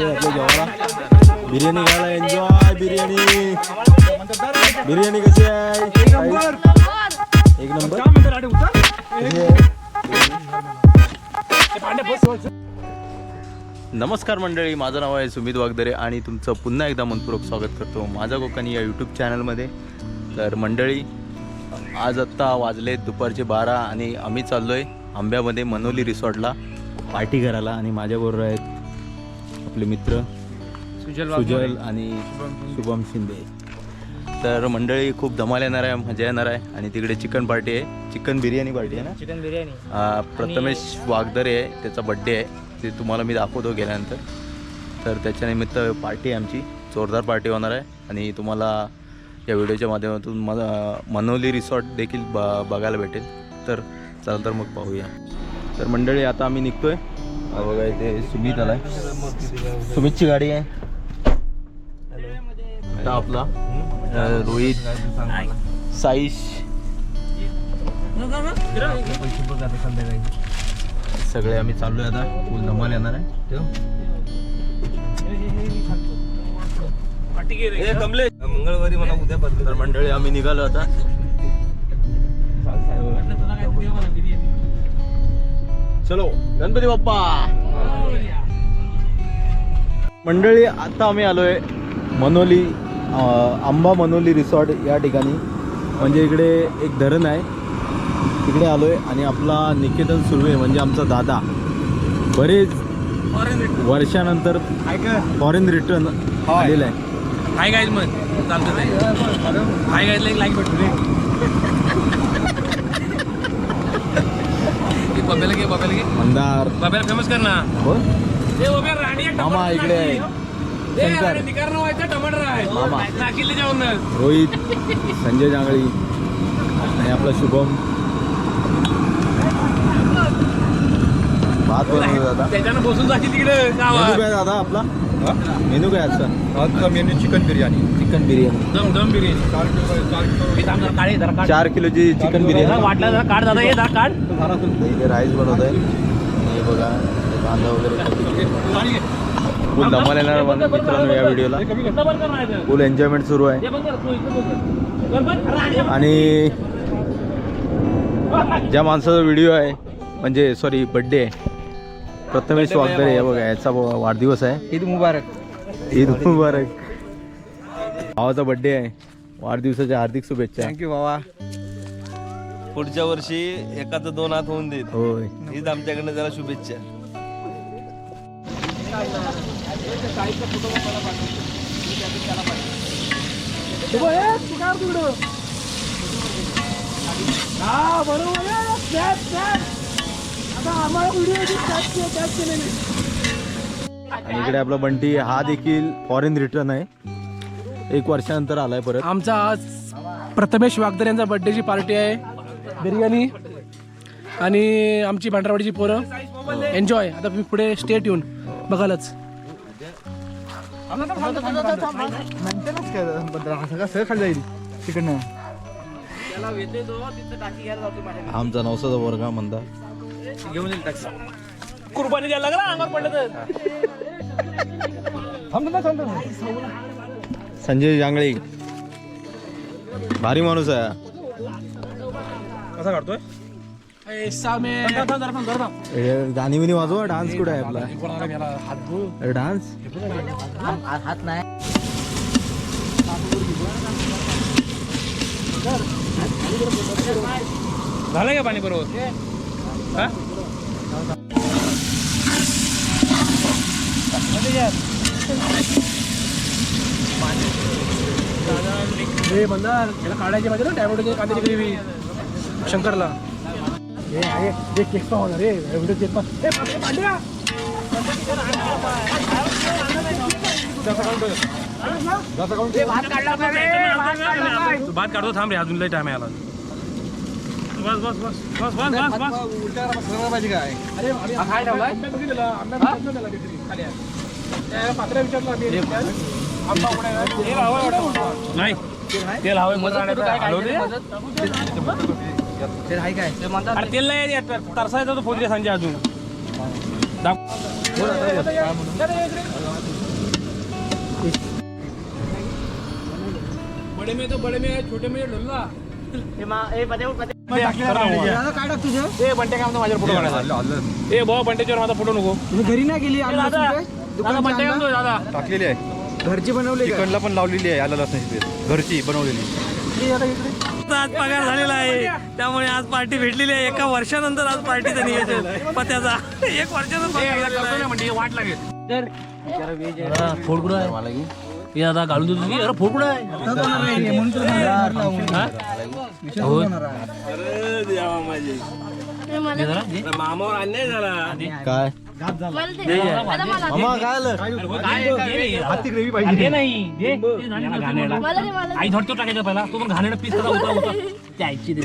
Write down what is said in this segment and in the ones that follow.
बसते आपल्या जेवायला बिर्याणी खायला एन्जॉय बिर्याणी बिर्याणी कशी आहे एक नंबर नमस्कार मंडळी माझं नाव आहे सुमित वागदरे आणि तुमचं पुन्हा एकदा मनपूर्वक स्वागत करतो माझा कोकणी या यूट्यूब चॅनलमध्ये तर मंडळी आज आत्ता वाजले दुपारचे बारा आणि आम्ही चाललो आहे आंब्यामध्ये मनोली रिसॉर्टला पार्टी करायला आणि माझ्याबरोबर आहेत आपले मित्र सुजल आणि शुभम शिंदे. तर मंडळी खूप धमाल येणार आहे मजा येणार आहे. आणि तिकडे चिकन पार्टी आहे. चिकन बिर्याणी पार्टी आहे ना? चिकन बिर्याणी. आ, प्रथमेश वागदरे आहे. त्याचा बड्डे आहे. ते तुम्हाला मी दाखवतो गेल्यानंतर. तर त्याच्यानिमित्त पार्टी आहे आमची. जोरदार पार्टी होणार आहे. आणि तुम्हाला या व्हिडिओच्या माध्यमातून मला मनोली रिसॉर्ट देखील ब बघायला भेटेल. तर चला तर मग पाहूया. तर मंडळी आता आम्ही निघतोय. हा बघा इथे सुमित आलाय. सुमितची गाडी आहे. आपला रोहित साईश. सगळे आम्ही चाललोय आता. फुल धमाल येणार आहे. मंगळवारी मला उद्या तर मंडळी आम्ही निघालो आता. चलो गणपती बाप्पा. मंडळी आता आम्ही आलोय मनोली आंबा मनोली रिसॉर्ट या ठिकाणी. म्हणजे इकडे एक धरण आहे. तिकडे आलोय आणि आपला निकेतन सुर्वे म्हणजे आमचा दादा. बरेच वर्षानंतर फॉरेन रिटर्न आलेला आहे. काय गाईज मग. चालतं हाय गाईजला एक लाईक भेटतो बब्याला घे बब्याला घे. मंदार. बब्याला फेमस कर ना. ए बब्या राणी एक मामा टमाटर इकडे आहे. टाकली. ए, शंकर. अरे निकार नाव आहे त्या टमाटर आहे. मामा. नाकिले जाऊन. रोहित संजय जांगळी आणि आपला शुभम. भात बनवतो दादा त्याच्यानं बसून जाते तिकडे गावात. दादा आपला. मेनू काय आजचा? आजचा menu chicken biryani. Chicken biryani. Dum dum biryani. चार किलो चार किलो. हे थांब जरा, काढ हे जरा काढ. चार किलोची चिकन बिर्याणी. वाटलं जरा काढ दादा ये जरा काढ. इथे राईस बनवत आहे हे बघा हे कांदा वगैरे फुल धमाल येणार मित्रांनो या व्हिडिओला. फुल एन्जॉयमेंट सुरू हे आहे. आणि ज्या माणसाचा व्हिडिओ आहे म्हणजे सॉरी बड्डे आहे प्रथमेश वागदरे हे बघा याचा वाढदिवस आहे. ईद मुबारक. ईद मुबारक. भावाचा बड्डे आहे. वाढदिवसाच्या हार्दिक शुभेच्छा. थँक्यू बाबा पुढच्या वर्षी एकाचं दोन हात होऊन देत होय. हीच आमच्याकडनं जरा शुभेच्छा. आणि इकडे आपला बंटी हा देखील फॉरेन रिटर्न आहे. एक वर्षानंतर आलाय परत. आमचा आज प्रथमेश वागदर यांचा बर्थडेची पार्टी आहे. बिर्याणी आणि आमची भांडरावाडीची पोरं. एन्जॉय आता तुम्ही पुढे स्टेट येऊन बघालच. आमचा नवसाचा वर्ग हा म्हणता कुर्बानी द्यायला लागला अंगावर पडलं तर. संजय जांगळे. भारी माणूस आहे. हा. कसा काढतोय? हे गाणी बिनी वाजवा डान्स कुठे आहे आपला? डान्स? झालं का पाणी बरोबर हा? बंदार याला काढायचे पाहिजे. ना टॅमॅटोचे कांद्याची ग्रेव्ही शंकरला हे आहे जे केक पाव होणार रे व्हिडिओ केक हे तू भात काढतो थांब रे अजून लय टाइम याला. बस बस बस बस बस बस बस. उलट्या पाहिजे काय अरे बघितला पात्र्या विचारला? तेल वाटतं. नाही तेल आहे काय अरे तेल नाही तरसायचा तो फोन संजय अजून. बडे में तो बडे में छोटे में ढोलला. ए बंटे काय म्हणतो माझ्यावर फोटो काढायचा? ए भाऊ बंटेच्यावर माझा फोटो नको. घरी नाही गेली? ए, दादा दादा बंटे काय म्हणतो दादा? टाकलेली आहे. घरची बनवली चिकनला पण लावलेली आहे आला लसणाची पेस्ट. घरची बनवलेली. आज पगार झालेला आहे. त्यामुळे आज पार्टी भेटलेली आहे. एका वर्षानंतर आज पार्टीचं नियोजन. पत्याचा एक वर्षानंतर पगार झालेला आहे. म्हणजे वाट लागेल. फोड कुठं आहे. हे आता घालून देतो की अरे फोड कुठं आहे हो. दे जरा, दे. काय मामा काय आलं हाती ग्रेव्ही पाहिजे दे नाही दे दे झालेला घाणेरडा. आई झटतो टाकायचा पहिला तो पण घाणेरडा पीस कसा होता होता त्या आईची दे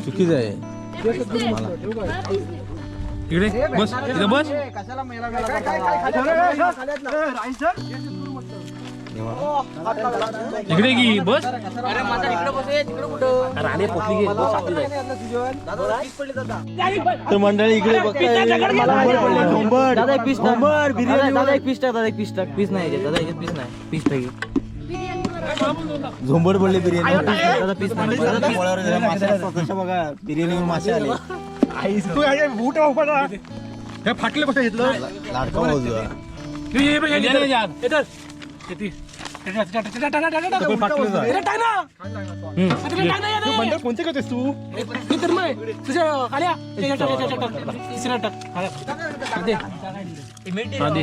चुकीचं आहे इकडे बस इकडे बस इकडे की बस राणे पोटली घे बस. तर मंडळी इकडे बघताय. दादा एक पीस झोंबड, बिर्याणी दादा एक पीस टाक दादा एक पीस टाक पीस नाही दादा एक पीस नाही पीस टाक झोंबड पडली बिर्याणी दादा पीस नाही दादा, पोळ्यावर जरा मासे असतात, बघा बिर्याणीवर मासे आले हे फाटले कसं घेतलं लाडका मोजूया. ये, ये, ये? कोणते करतेस तू? हा, दे. दे, दे.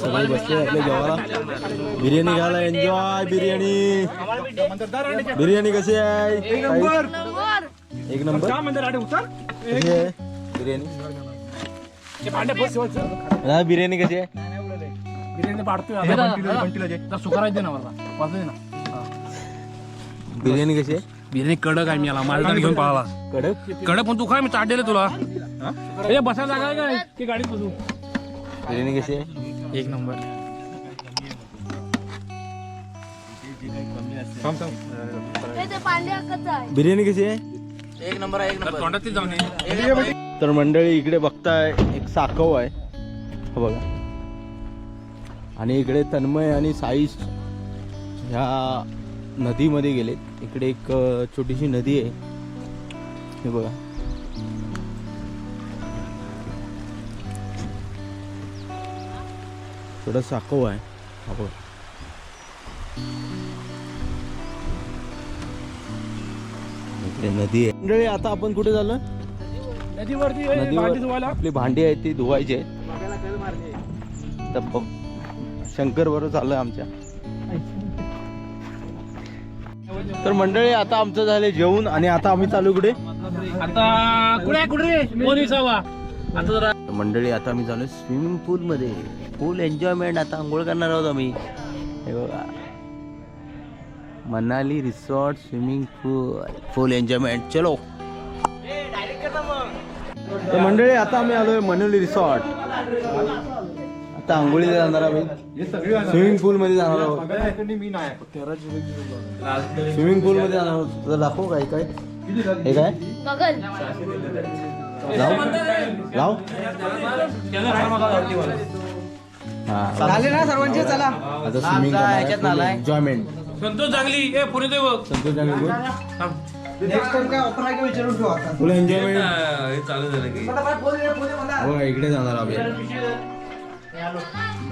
सगळे बसले आपल्या जेवायला. बिर्याणी घाला एन्जॉय बिर्याणी. बिर्याणी कशी आहे? नंबर. एक नंबर. काय म्हणते राणे उतर. कशी आहे? बिर्याणी. दादा, बिर्याणी कशी आहे? बिर्याणी पाडतोय आता. तर सुकारायचं दे ना मला. वाजू दे ना. बिर्याणी कशी आहे? बिर्याणी कडक आहे मी याला माझ्या घेऊन पळाला. कडक? कडक पण तू काय मी चाट दिले तुला. बसायला जागा आहे काय? की गाडीत बसू? बिर्याणी कशी आहे? एक नंबर. बिर्याणी कशी आहे? एक नंबर आहे एक नंबर. तोंडात ते जाऊन ये. तर मंडळी इकडे बघताय एक साकव आहे. हा बघा. आणि इकडे तन्मय आणि साईश ह्या नदीमध्ये गेलेत. इकडे एक अ, छोटीशी नदी आहे. हे बघा. थोडं साकव आहे. हा बघा. इकडे नदी आहे. मंडळी आता आपण कुठे झालं? नदीवरती नदीवर आपली भांडी आहेत ती धुवायची आहेत. तर शंकर बरोबर चाललंय आमच्या. तर मंडळी आता आमचं झालं जेवण आणि आता आम्ही चालू कुठे? आता कुठे कुठे आता मंडळी आता आम्ही चालू स्विमिंग पूल मध्ये फुल एन्जॉयमेंट आता आंघोळ करणार आहोत आम्ही. हे बघा. Manali resort swimming pool full enjoyment चलो. तर मंडळी आता आम्ही आलोय मनाली रिसॉर्ट. आता आंघोळीला जाणार आम्ही. स्विमिंग पूल मध्ये जाणार आहोत. स्विमिंग पूल मध्ये जाणार आहोत. तुला दाखव काय काय? हे काय? लाव. लाव. हा. झाले ना सर्वांचे चला. आता स्विमिंग एन्जॉयमेंट संतोष चांगली ए पुणे ते बघ संतोष जांगेकर नेक्स्ट टाइम काय ऑफर आहे का विचारून ठेवा आता? फुल एन्जॉयमेंट फटाफट फोन ये, फोन ये मला. हो इकडे जाणार आम्ही.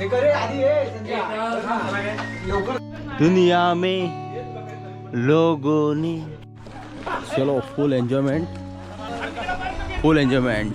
हे करे, आधी ये, संध्या. लवकर. दुनिया में लोगों ने चलो full enjoyment full enjoyment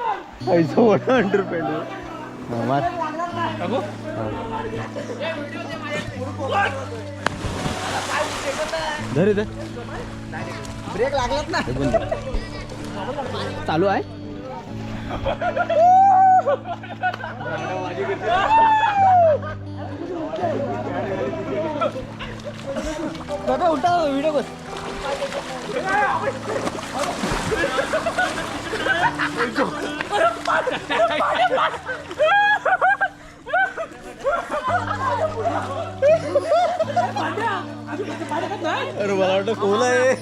hundred मार टाकू? धर इथे। चालू आहे? दादा उलटा व्हिडिओ बस अरे मला वाटतं कोल आहे.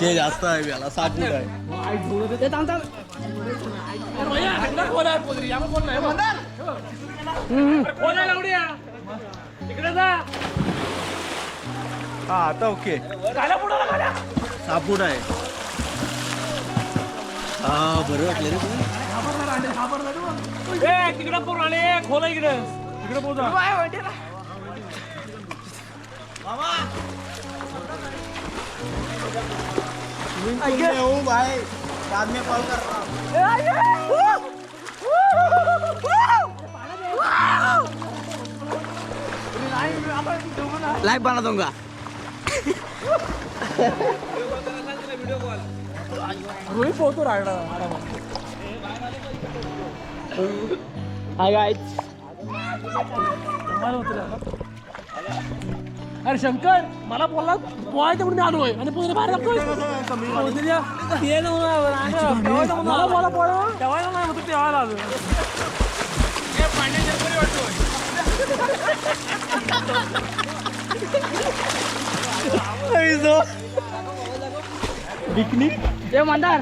ते जास्त आहे याला सात फूट आहे. इकडे जा हा आता ओके. फूट आहे. हा बरं वाटलं रे तुला? ए, तिकडं पोर आले खोला इकडे. तिकडे पोहोचा लाईव्ह बना दूंगा हाय गाईज अरे शंकर मला बोलला पोहायचं म्हणून आलोय आणि पुढे बाहेर लागतोय मला बोला पोहा तेव्हा नाही होतं तेव्हा आलो. ते मंदार.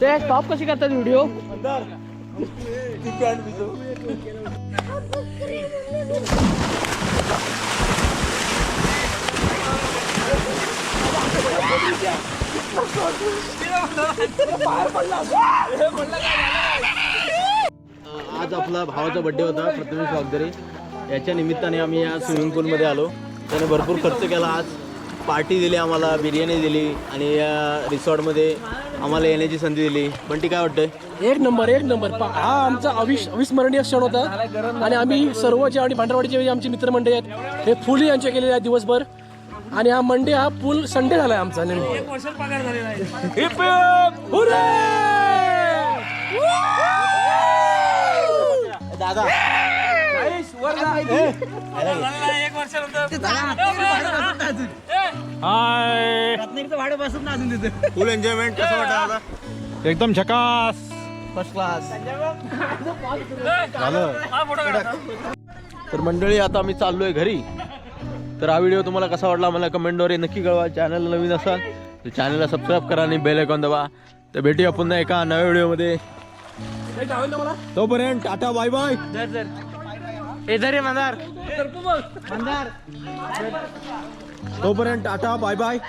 ते स्टॉप कशी करतात व्हिडिओ आज आपला भावाचा बड्डे होता प्रथमेश वागदरे याच्या निमित्ताने आम्ही या स्विमिंग पूलमध्ये आलो. त्याने भरपूर खर्च केला. आज पार्टी दिली आम्हाला बिर्याणी दिली आणि या रिसॉर्टमध्ये आम्हाला येण्याची संधी दिली. पण ती काय वाटतंय? एक नंबर एक नंबर. पा- हा आमचा अविश अविस्मरणीय क्षण होता. आणि आम्ही सर्व जे आणि भांडरवाडीचे आमचे मित्रमंडळी आहेत हे फुल एन्जॉय केलेले आहे दिवसभर. आणि हा मंडे हा फुल संडे झाला आहे आमचा नेमका एक वर्षानंतर फुल एन्जॉयमेंट कसं वाटतं दादा एकदम झकास. फर्स्ट क्लास हा फोटो काढा. तर मंडळी आता आम्ही चाललोय घरी. तर हा व्हिडिओ तुम्हाला कसा वाटला मला कमेंटद्वारे नक्की कळवा. चॅनल नवीन असाल तर चॅनलला सबस्क्राईब करा आणि बेल आयकॉन दबा. तर भेटूया पुन्हा एका नव्या व्हिडिओमध्ये तोपर्यंत टाटा बाय बाय इधर मंदार. तोपर्यंत टाटा बाय बाय.